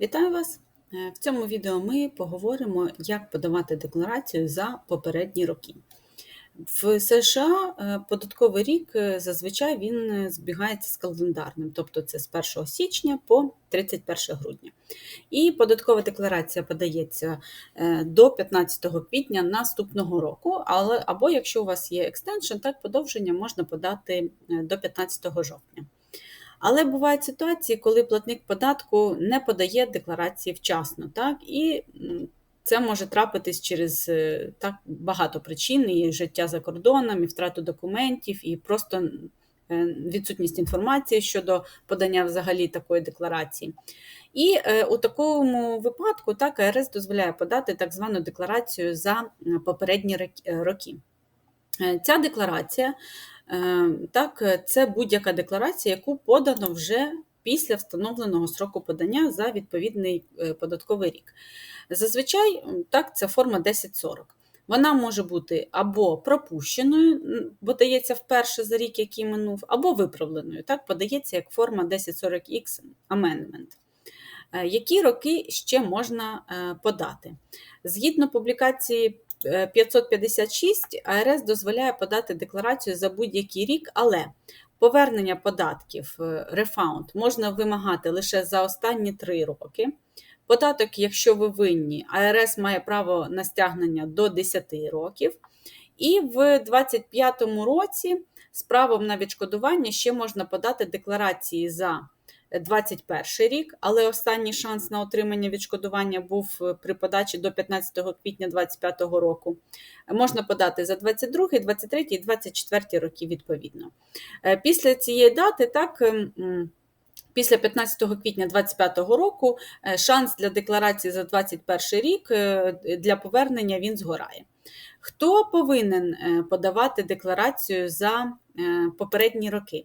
Вітаю вас! Е, В цьому відео ми поговоримо, як подавати декларацію за попередні роки. В США е, податковий рік е, зазвичай він збігається з календарним, тобто це з 1 січня по 31 грудня. І податкова декларація подається до 15 квітня наступного року, але або якщо у вас є екстеншн, так подовження можна подати до 15 жовтня. Але бувають ситуації, коли платник податку не подає декларації вчасно, так, і це може трапитись через е, так, багато причин, і життя за кордоном, і втрату документів, і просто е, відсутність інформації щодо подання взагалі такої декларації. І е, у такому випадку так, АРС дозволяє подати так звану декларацію за попередні роки. Ця декларація Так, е, це будь-яка декларація, яку подано вже після встановленого сроку подання за відповідний е, податковий рік. Зазвичай так, це форма 1040. Вона може бути або пропущеною, м, бо дається вперше за рік, який минув, або виправленою. Так, подається як форма 1040X Amendment. Е, Які роки ще можна е, подати? Згідно публікації е, 556, АРС дозволяє подати декларацію за будь-який рік, але повернення податків е, рефаунд можна вимагати лише за останні три роки. Податок, якщо ви винні, АРС має право на стягнення до 10 років. І в 2025 році з правом на відшкодування ще можна подати декларації за 21 рік, але останній шанс на отримання відшкодування був е, при подачі до 15 квітня 2025 року. Можна подати за 22, 23 і 24 роки відповідно. Е, Після цієї дати, так. ем, Після 15 квітня 2025 року е, шанс для декларації за 2021 рік для повернення він згорає. Хто повинен подавати декларацію за попередні роки?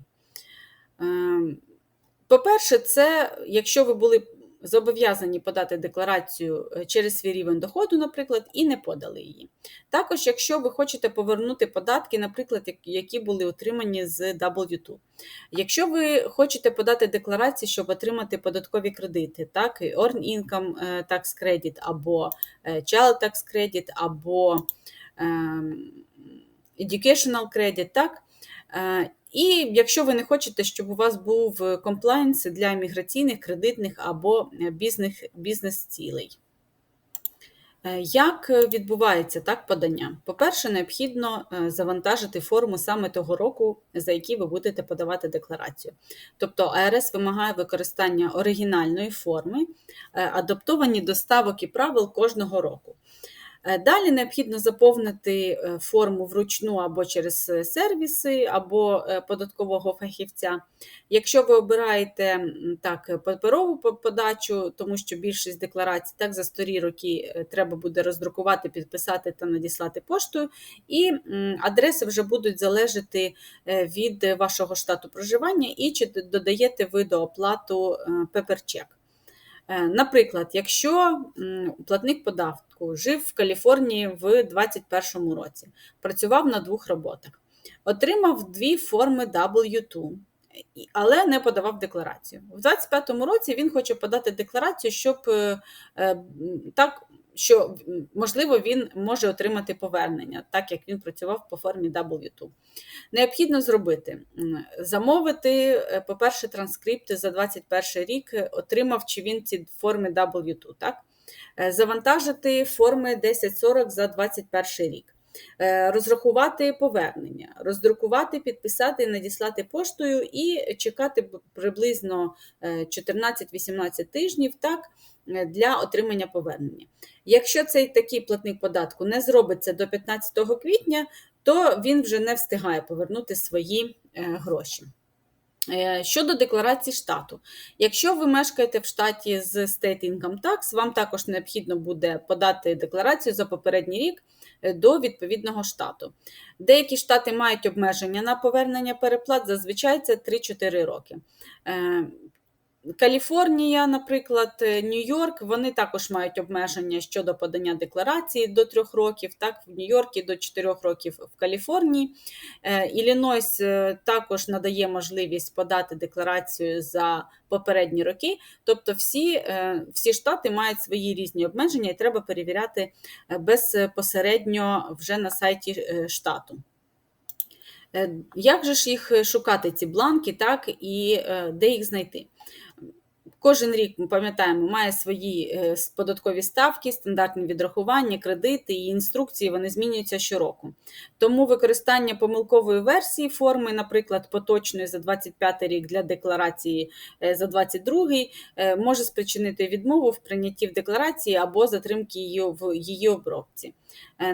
По-перше, це якщо ви були зобов'язані подати декларацію е, через свій рівень доходу, наприклад, і не подали її. Також, якщо ви хочете повернути податки, наприклад, які були отримані з W2. Якщо ви хочете подати декларації, щоб отримати податкові кредити, так, Earn Income е, Tax Credit, або е, Child Tax Credit, або ем, Educational Credit, так, і якщо ви не хочете, щоб у вас був комплайнс для міграційних, кредитних або е, бізнес, бізнес-цілей. Е, Як відбувається так подання? По-перше, необхідно е, завантажити форму саме того року, за який ви будете подавати декларацію. Тобто АРС вимагає використання оригінальної форми, е, адаптовані до ставок і правил кожного року. Е, Далі необхідно заповнити е, форму вручну або через е, сервіси, або податкового фахівця. Якщо ви обираєте так, паперову подачу, тому що більшість декларацій так за старі роки треба буде роздрукувати, підписати та надіслати поштою, і адреси вже будуть залежати від вашого штату проживання і чи додаєте ви до оплату пеперчек. Е, Наприклад, якщо платник податку жив в Каліфорнії в 2021 році, працював на двох роботах, отримав дві форми W2, але не подавав декларацію. У 2025 році він хоче подати декларацію, щоб е, так. Що можливо він може отримати повернення, так як він працював по формі W2. Необхідно зробити замовити, е, по-перше, транскрипти за 21 рік, е, отримав чи він ці форми W2, так? Е, Завантажити форми 1040 за 21 рік. Розрахувати повернення, роздрукувати, підписати, надіслати поштою і чекати приблизно е, 14-18 тижнів так, для отримання повернення. Якщо цей такий платник податку не зробить це до 15 квітня, то він вже не встигає повернути свої е, гроші. Е, Щодо декларації штату, якщо ви мешкаєте в штаті з State Income Tax, вам також необхідно буде подати декларацію за попередній рік е, до відповідного штату. Деякі штати мають обмеження на повернення переплат, зазвичай це 3-4 роки. Каліфорнія, наприклад, е, Нью-Йорк, вони також мають обмеження щодо подання декларації до 3 років, так, в Нью-Йоркі до 4 років в Каліфорнії. Е, Іллінойс е, також надає можливість подати декларацію за попередні роки. Тобто всі, всі штати мають свої різні обмеження і треба перевіряти безпосередньо вже на сайті штату. Як же ж їх шукати, ці бланки, так, і де їх знайти? Кожен рік, ми пам'ятаємо, має свої е, податкові ставки, стандартні відрахування, кредити і інструкції вони змінюються щороку. Тому використання помилкової версії форми, наприклад, поточної за 25 рік для декларації е, за 22 е, може спричинити відмову в прийнятті в декларації або затримки її в її обробці.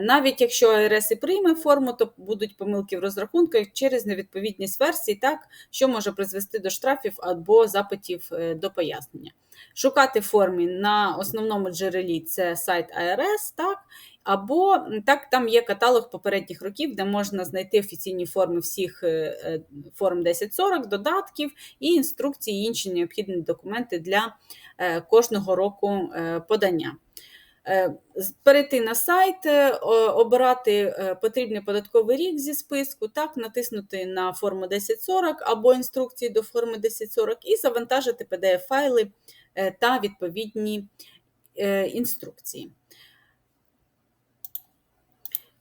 Навіть якщо АРС і прийме форму, то будуть помилки в розрахунках через невідповідність версій, так, що може призвести до штрафів або запитів до пояснення. Шукати форми на основному джерелі це сайт АРС, так, або так, там є каталог попередніх років, де можна знайти офіційні форми всіх е, е, форм 1040, додатків і інструкції, і інші необхідні документи для е, кожного року подання. Перейти на сайт, обирати потрібний податковий рік зі списку, так, натиснути на форму 1040 або інструкції до форми 1040 і завантажити PDF-файли та відповідні інструкції.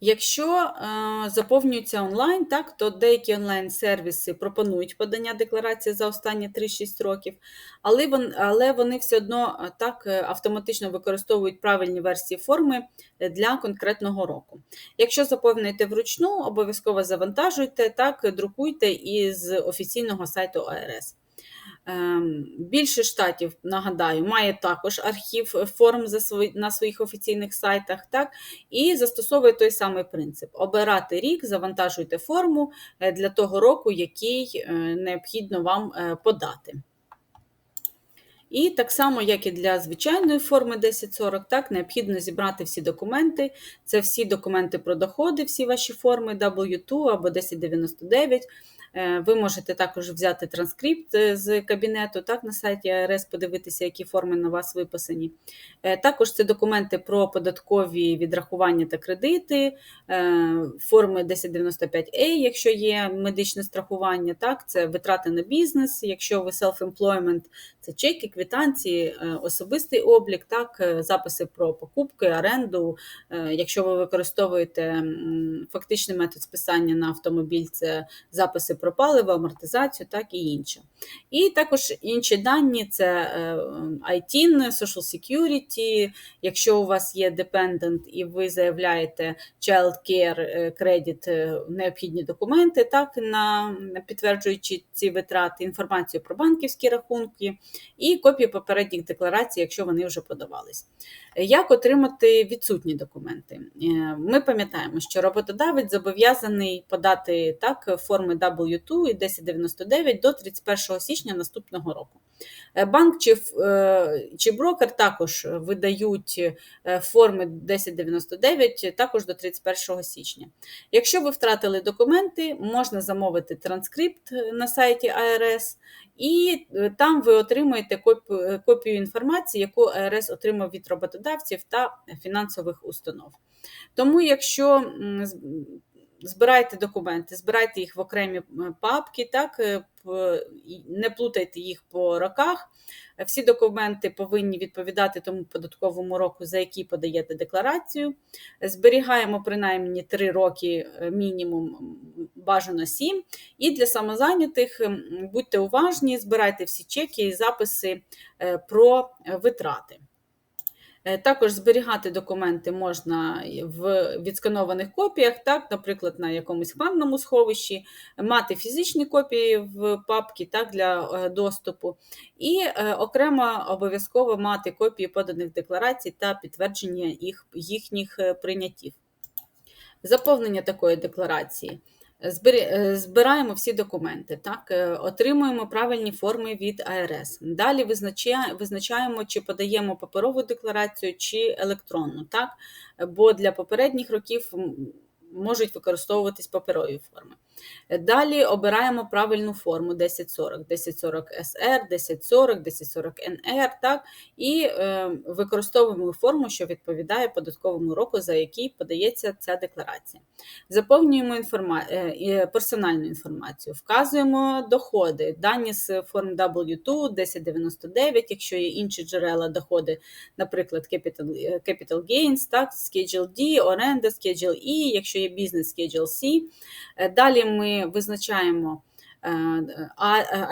Якщо е, заповнюється онлайн, так, то деякі онлайн-сервіси пропонують подання декларації за останні 3-6 років, але вони, але вони все одно е, так е, автоматично використовують правильні версії форми для конкретного року. Якщо заповнюєте вручну, обов'язково завантажуйте, так, друкуйте із офіційного сайту АРС. Ем, більше штатів, нагадаю, має також архів форм на своїх офіційних сайтах, так, і застосовує той самий принцип: обирати рік, завантажуйте форму е, для того року, який е, необхідно вам е, подати. І так само, як і для звичайної форми 1040, так, необхідно зібрати всі документи. Це всі документи про доходи, всі ваші форми W2 або 1099. Е, ви можете також взяти транскрипт е, з кабінету, так, на сайті АРС, подивитися, які форми на вас виписані. Е, також це документи про податкові відрахування та кредити, форми 1095A, якщо є медичне страхування, так, це витрати на бізнес, якщо ви self-employment, це чеки, квитанції, особистий облік, так, записи про покупки, оренду. Якщо ви використовуєте фактичний метод списання на автомобіль, це записи про паливо, амортизацію, так і інше. І також інші дані це ITIN, е, Social Security, якщо у вас є dependent і ви заявляєте Child Care е, Credit, е, необхідні документи, так, на підтверджуючи ці витрати, інформацію про банківські рахунки і копії попередніх декларацій, якщо вони вже подавались. Як отримати відсутні документи? Ми пам'ятаємо, що роботодавець зобов'язаний подати так форми W W2 і 1099 до 31 січня наступного року. Е, банк чи е, чи брокер також видають е, форми 1099 також до 31 січня. Якщо ви втратили документи, можна замовити транскрипт на сайті АРС, і там ви отримуєте копію інформації, яку АРС отримав від роботодавців та фінансових установ. Тому, якщо збирайте документи, збирайте їх в окремі папки, так, е, не плутайте їх по роках. Всі документи повинні відповідати тому податковому року, за який подаєте декларацію. Зберігаємо принаймні 3 роки е, мінімум, бажано 7. І для самозайнятих будьте уважні, збирайте всі чеки і записи е, про витрати. Е, також зберігати документи можна в відсканованих копіях, так, наприклад, на якомусь хмарному сховищі, мати фізичні копії в папці так, для е, доступу, і е, окремо обов'язково мати копії поданих декларацій та підтвердження їх, їхніх прийняттів. Заповнення такої декларації. Е, збираємо всі документи, так, е, отримуємо правильні форми від АРС. Далі визначаємо, чи подаємо паперову декларацію чи електронну, так, бо для попередніх років можуть використовуватись паперові форми. Далі обираємо правильну форму 1040, 1040 SR, 1040, 1040 NR, так, і е, використовуємо форму, що відповідає податковому року, за який подається ця декларація. Заповнюємо інформа... е, персональну інформацію, вказуємо доходи, дані з форм W2, 1099, якщо є інші джерела доходи, наприклад, Capital, Capital Gains, так, Schedule D, оренда, Schedule E, якщо є бізнес, Schedule C. Е, Ми визначаємо е,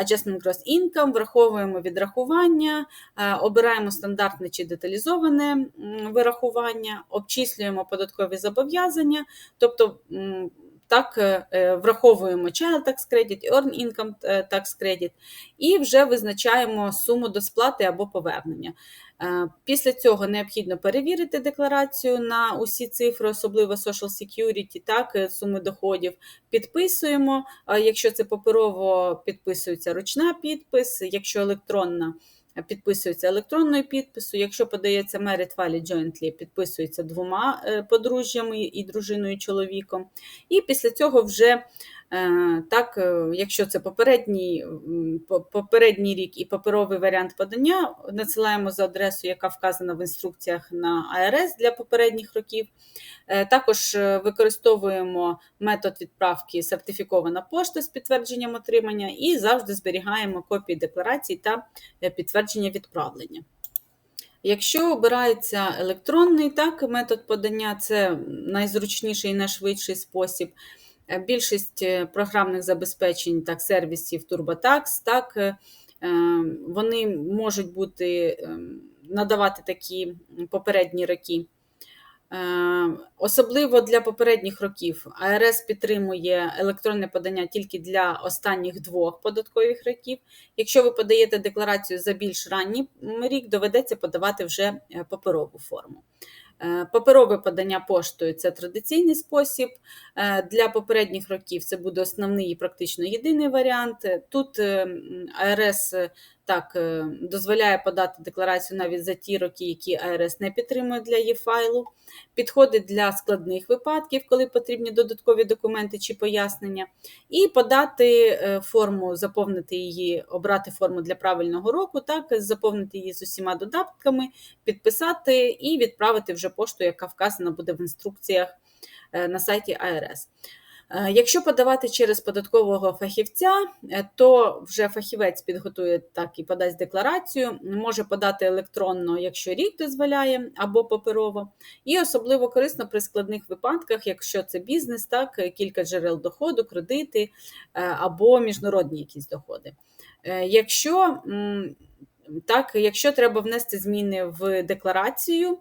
Adjustment Gross Income, враховуємо відрахування, е, обираємо стандартне чи деталізоване вирахування, обчислюємо податкові зобов'язання, тобто так, е, е, враховуємо Child Tax Credit, Earn Income е, Tax Credit і вже визначаємо суму до сплати або повернення. Е, Після цього необхідно перевірити декларацію на усі цифри, особливо Social Security, так, е, суми доходів. Підписуємо. Е, Якщо це паперово, підписується ручна підпис, якщо електронна, підписується електронною підпису. Якщо подається Merit Valid Jointly, підписується двома подружжями і дружиною і чоловіком. І після цього вже Так, е, якщо це попередній, попередній рік і паперовий варіант подання, надсилаємо за адресою, яка вказана в інструкціях на АРС для попередніх років. Е, Також е, використовуємо метод відправки сертифікована пошта з підтвердженням отримання і завжди зберігаємо копії декларацій та е, підтвердження відправлення. Якщо обирається електронний так, метод подання, це найзручніший і найшвидший спосіб. Е, Більшість е, програмних забезпечень, так, сервісів TurboTax, так, е, вони можуть бути, надавати такі попередні роки. Особливо для попередніх років АРС підтримує електронне подання тільки для останніх двох податкових років. Якщо ви подаєте декларацію за більш ранній рік, доведеться подавати вже паперову форму. Е, Паперове подання поштою це традиційний спосіб. Е, Для попередніх років це буде основний і практично єдиний варіант. Тут е, АРС так е, дозволяє подати декларацію навіть за ті роки, які АРС не підтримує для є-файлу. Підходить для складних випадків, коли потрібні додаткові документи чи пояснення, і подати е, форму, заповнити її, обрати форму для правильного року, так, заповнити її з усіма додатками, підписати і відправити вже пошту, яка вказана буде в інструкціях е, на сайті АРС. Е, Якщо подавати через податкового фахівця, е, то вже фахівець підготує так і подасть декларацію, може подати електронно, якщо рік дозволяє, або паперово. І особливо корисно при складних випадках, якщо це бізнес, так, е, кілька джерел доходу, кредити або міжнародні якісь доходи. Якщо так, якщо треба внести зміни в декларацію,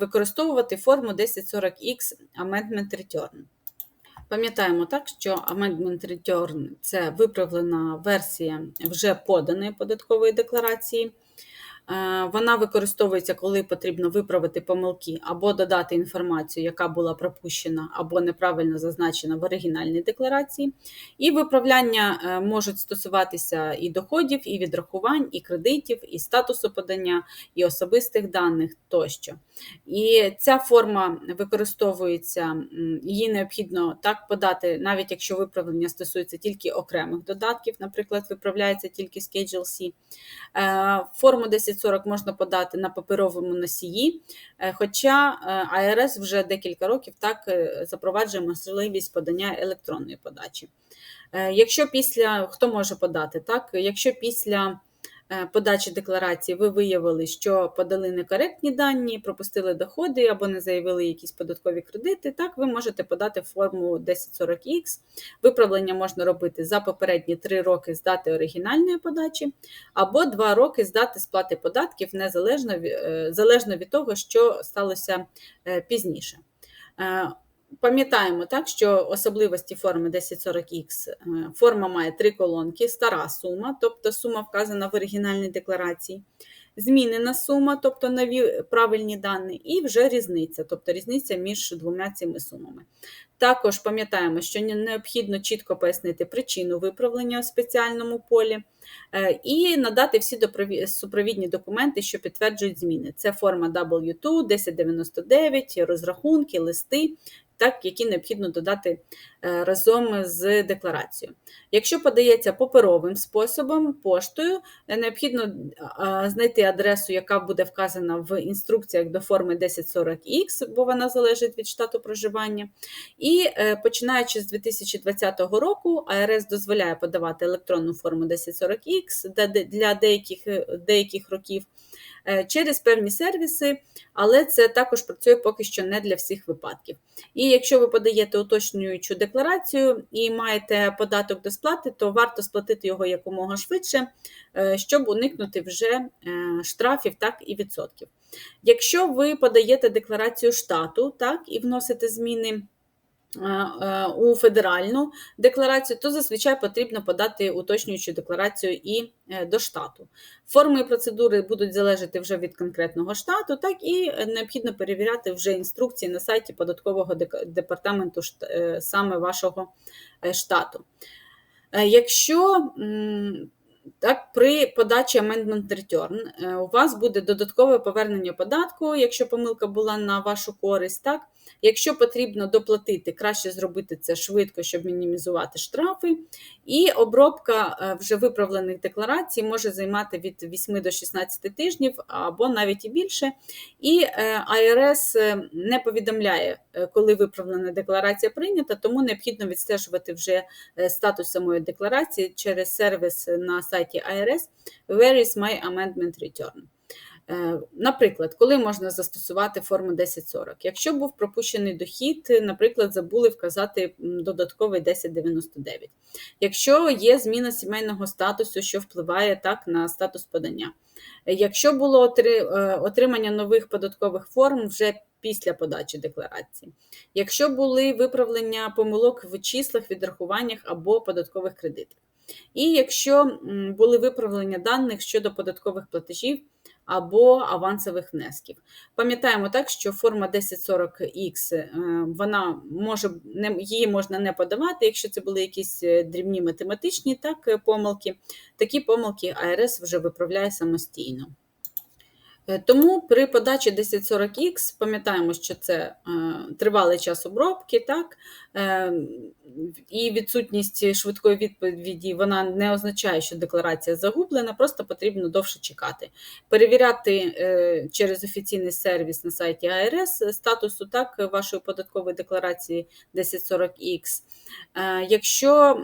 використовувати форму 1040X Amendment Return. Пам'ятаємо так, що Amendment Return – це виправлена версія вже поданої податкової декларації. Е, вона використовується, коли потрібно виправити помилки або додати інформацію, яка була пропущена або неправильно зазначена в оригінальній декларації. І виправляння е, можуть стосуватися і доходів, і відрахувань, і кредитів, і статусу подання, і особистих даних тощо. І ця форма використовується, її необхідно так подати, навіть якщо виправлення стосується тільки окремих додатків, наприклад, виправляється тільки Schedule C. Е, форму 10 3040 можна подати на паперовому носії, е, хоча е, АРС вже декілька років так е, запроваджує можливість подання електронної подачі. Якщо після хто може подати, так якщо після подачі декларації ви виявили, що подали некоректні дані, пропустили доходи або не заявили якісь податкові кредити, так ви можете подати форму 1040X. Виправлення можна робити за попередні 3 роки з дати оригінальної подачі, або 2 роки з дати сплати податків незалежно е, залежно від того, що сталося е, пізніше. Пам'ятаємо так, що особливості форми 1040X е, форма має три колонки: стара сума, тобто сума вказана в оригінальній декларації, змінена сума, тобто нові правильні дані, і вже різниця, тобто різниця між двома цими сумами. Також пам'ятаємо, що необхідно чітко пояснити причину виправлення у спеціальному полі е, і надати всі супровідні документи, що підтверджують зміни. Це форма W2, 1099, розрахунки, листи, так, які необхідно додати е, разом з декларацією. Якщо подається паперовим способом, поштою, е, необхідно знайти адресу, яка буде вказана в інструкціях до форми 1040X, бо вона залежить від штату проживання. І е, починаючи з 2020 року, АРС дозволяє подавати електронну форму 1040X для деяких, е, деяких років е, через певні сервіси, але це також працює поки що не для всіх випадків. І якщо ви подаєте уточнюючу декларацію і маєте податок до сплати, то варто сплатити його якомога швидше, щоб уникнути вже штрафів так і відсотків. Якщо ви подаєте декларацію штату так, і вносите зміни у федеральну декларацію, то зазвичай потрібно подати уточнюючу декларацію і е, до штату. Форми і процедури будуть залежати вже від конкретного штату, так і е, необхідно перевіряти вже інструкції на сайті податкового департаменту е, саме вашого е, штату. Е, Якщо так, при подачі Amendment Return е, у вас буде додаткове повернення податку, якщо помилка була на вашу користь. Так? Якщо потрібно доплатити, краще зробити це швидко, щоб мінімізувати штрафи. І обробка е, вже виправлених декларацій може займати від 8 до 16 тижнів або навіть і більше. І е, АРС е, не повідомляє, коли виправлена декларація прийнята, тому необхідно відстежувати вже статус самої декларації через сервіс на сайті АРС Where is my amendment return? Е, Наприклад, коли можна застосувати форму 1040? Якщо був пропущений дохід, е, наприклад, забули вказати додатковий 1099. Якщо є зміна сімейного статусу, що впливає так на статус подання. Якщо було е, отримання нових податкових форм вже після подачі декларації. Якщо були виправлення помилок в числах, відрахуваннях або податкових кредитах. І якщо були виправлення даних щодо податкових платежів або авансових внесків. Пам'ятаємо так, що форма 1040X е, вона може не її можна не подавати, якщо це були якісь е, дрібні математичні так, е, помилки. Такі помилки АРС вже виправляє самостійно. Е, Тому при подачі 1040X пам'ятаємо, що це е, тривалий час обробки, так? Е, і відсутність швидкої відповіді вона не означає, що декларація загублена, просто потрібно довше чекати. Перевіряти через офіційний сервіс на сайті АРС статусу так, вашої податкової декларації 1040X. Е, Якщо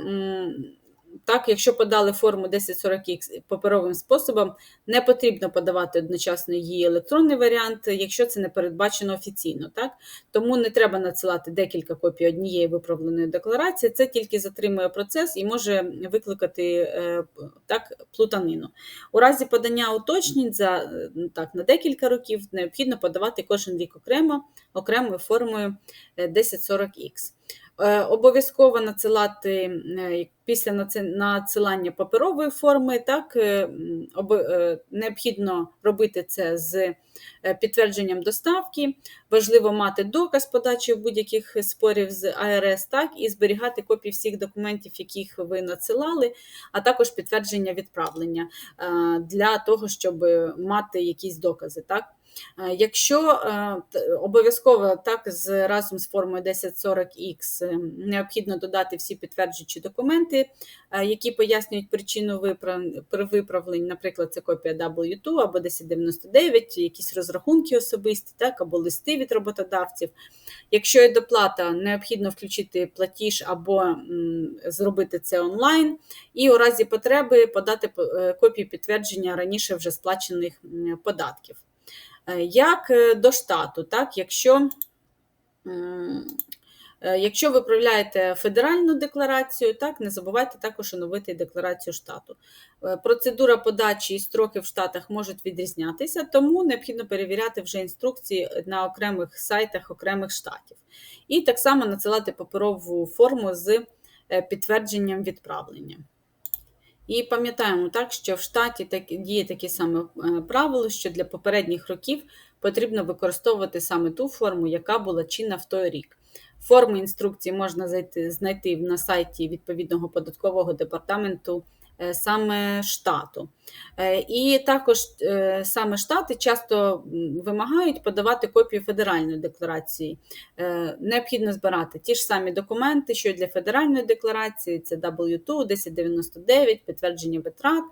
так, якщо подали форму 1040X паперовим способом, не потрібно подавати одночасно її електронний варіант, якщо це не передбачено офіційно. Так? Тому не треба надсилати декілька копій однієї виправленої декларації, це тільки затримує процес і може викликати е, так, плутанину. У разі подання уточнень за, е, так, на декілька років необхідно подавати кожен рік окремо, окремою формою е, 1040X. Е, Обов'язково надсилати е, після надсилання паперової форми, так е, необхідно робити це з підтвердженням доставки. Важливо мати доказ подачі будь-яких спорів з АРС, так і зберігати копії всіх документів, яких ви надсилали, а також підтвердження відправлення для того, щоб мати якісь докази. Так? Е, Якщо е, обов'язково так з разом з формою 1040X е, необхідно додати всі підтверджуючі документи, які пояснюють причину виправ- при виправленні, наприклад, це копія W2 або 1099, якісь розрахунки особисті, так, або листи від роботодавців. Якщо є доплата, необхідно включити платіж або зробити це онлайн, і у разі потреби подати копію підтвердження раніше вже сплачених податків. Е, Як е, до штату, так, якщо, е, якщо ви виправляєте федеральну декларацію, так, не забувайте також оновити декларацію штату. Процедура подачі і строки в штатах можуть відрізнятися, тому необхідно перевіряти вже інструкції на окремих сайтах окремих штатів. І так само надсилати паперову форму з підтвердженням відправлення. І пам'ятаємо так, що в штаті так, діє таке саме правило, що для попередніх років потрібно використовувати саме ту форму, яка була чинна в той рік. Форму інструкції можна зайти, знайти на сайті відповідного податкового департаменту е, саме штату. Е, і також е, саме штати часто вимагають подавати копію федеральної декларації. Необхідно збирати ті ж самі документи, що й для федеральної декларації: це W2, 1099, підтвердження витрат,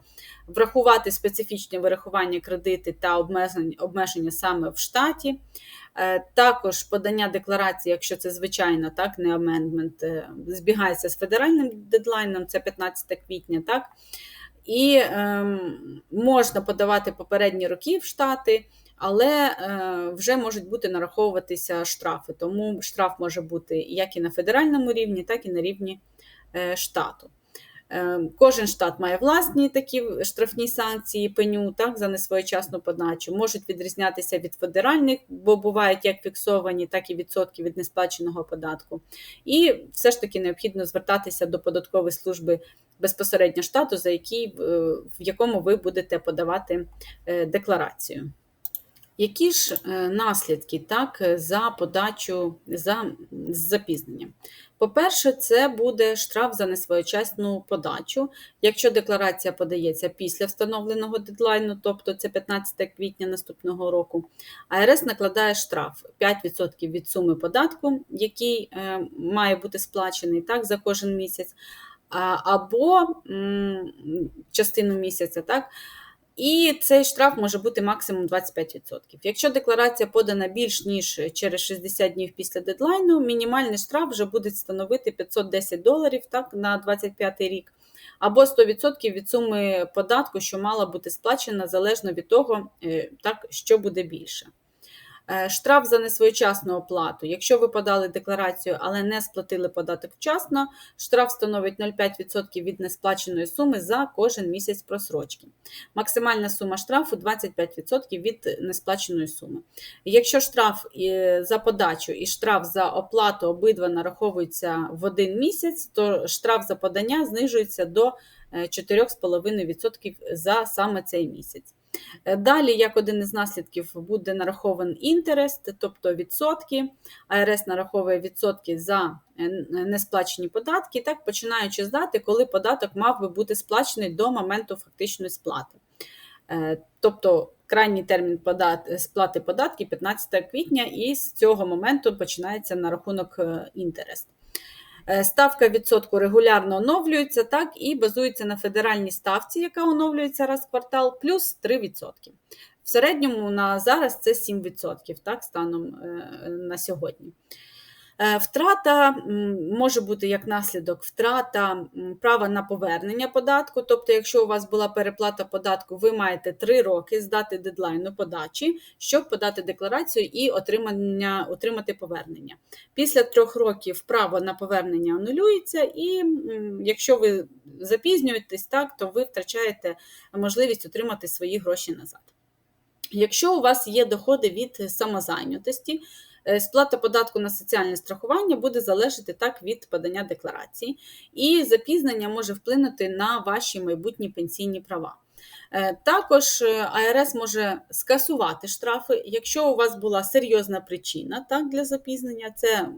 врахувати специфічні вирахування кредити та обмеження саме в штаті. Е, також подання декларації, якщо це звичайно, так, не амендмент, е, збігається з федеральним дедлайном, це 15 квітня. так, І е, можна подавати попередні роки в штати, але е, вже можуть бути нараховуватися штрафи. Тому штраф може бути як і на федеральному рівні, так і на рівні е, штату. Ем, кожен штат має власні такі штрафні санкції пеню так, за несвоєчасну подачу, можуть відрізнятися від федеральних, бо бувають як фіксовані, так і відсотки від несплаченого податку. І все ж таки необхідно звертатися до податкової служби безпосередньо штату, за який, в якому ви будете подавати е, декларацію. Які ж е, наслідки так, за подачу за запізненням? По-перше, це буде штраф за несвоєчасну подачу. Якщо декларація подається після встановленого дедлайну, тобто це 15 квітня наступного року, АРС накладає штраф 5% від суми податку, який е, має бути сплачений так, за кожен місяць, або частину місяця. так, і цей штраф може бути максимум 25%. Якщо декларація подана більш ніж через 60 днів після дедлайну, мінімальний штраф вже буде становити 510 доларів так, на 25 рік, або 100% від суми податку, що мала бути сплачена залежно від того, е, так, що буде більше. Е, штраф за несвоєчасну оплату. Якщо ви подали декларацію, але не сплатили податок вчасно, штраф становить 0,5% від несплаченої суми за кожен місяць просрочки. Максимальна сума штрафу 25% від несплаченої суми. Якщо штраф за подачу і штраф за оплату обидва нараховуються в один місяць, то штраф за подання знижується до 4,5% е, за саме цей місяць. Е, далі, як один із наслідків, буде нарахований інтерест, тобто відсотки. АРС нараховує відсотки за е, несплачені податки, так починаючи з дати, коли податок мав би бути сплачений до моменту фактичної сплати. Е, тобто крайній термін сплати податків 15 квітня, і з цього моменту починається нарахунок інтерест. Е, ставка відсотку регулярно оновлюється так, і базується на федеральній ставці, яка оновлюється раз в квартал, плюс 3%. В середньому на зараз це 7% так, станом е, на сьогодні. Е, втрата може бути як наслідок втрата права на повернення податку. Тобто, якщо у вас була переплата податку, ви маєте 3 роки здати дедлайну подачі, щоб подати декларацію і отримання, отримати повернення. Після трьох років право на повернення анулюється, і якщо ви запізнюєтесь, так, то ви втрачаєте можливість отримати свої гроші назад. Якщо у вас є доходи від самозайнятості, сплата податку на соціальне страхування буде залежати так від подання декларації, і запізнення може вплинути на ваші майбутні пенсійні права. Е, також е, АРС може скасувати штрафи, якщо у вас була серйозна причина так, для запізнення, це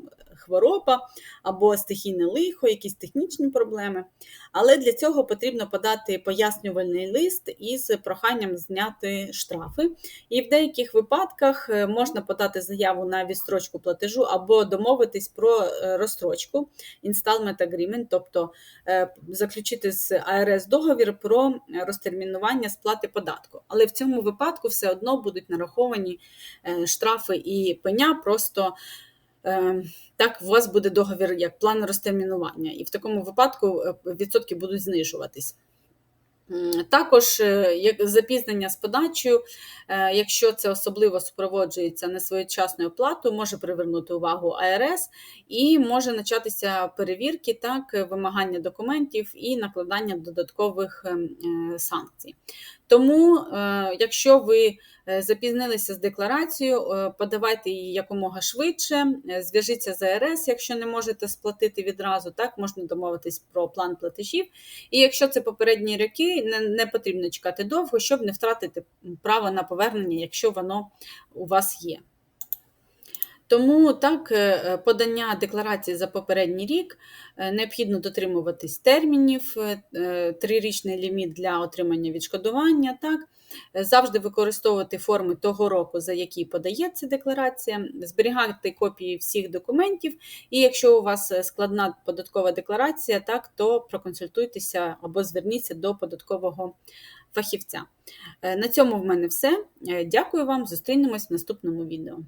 хвороба або стихійне лихо, якісь технічні проблеми. Але для цього потрібно подати пояснювальний лист із проханням зняти штрафи. І в деяких випадках е, можна подати заяву на відстрочку платежу або домовитись про е, розстрочку installment agreement, тобто е, заключити з АРС договір про розтермінування сплати податку. Але в цьому випадку все одно будуть нараховані штрафи і пеня просто. Так, у вас буде договір як план розтермінування, і в такому випадку е, відсотки будуть знижуватись. Також е, як запізнення з подачею, е, якщо це особливо супроводжується несвоєчасною оплатою, може привернути увагу АРС і може початися перевірки, так, вимагання документів і накладання додаткових ем, санкцій. Тому, якщо ви запізнилися з декларацією, е, подавайте її якомога швидше, зв'яжіться з АРС, якщо не можете сплатити відразу, так можна домовитись про план платежів. І якщо це попередні роки, не, не потрібно чекати довго, щоб не втратити право на повернення, якщо воно у вас є. Тому так, е, подання декларації за попередній рік е, необхідно дотримуватись термінів, е, трирічний ліміт для отримання відшкодування. Так, завжди використовувати форми того року, за який подається декларація, зберігати копії всіх документів. І якщо у вас складна податкова декларація, так, то проконсультуйтеся або зверніться до податкового фахівця. На цьому в мене все. Дякую вам, зустрінемось в наступному відео.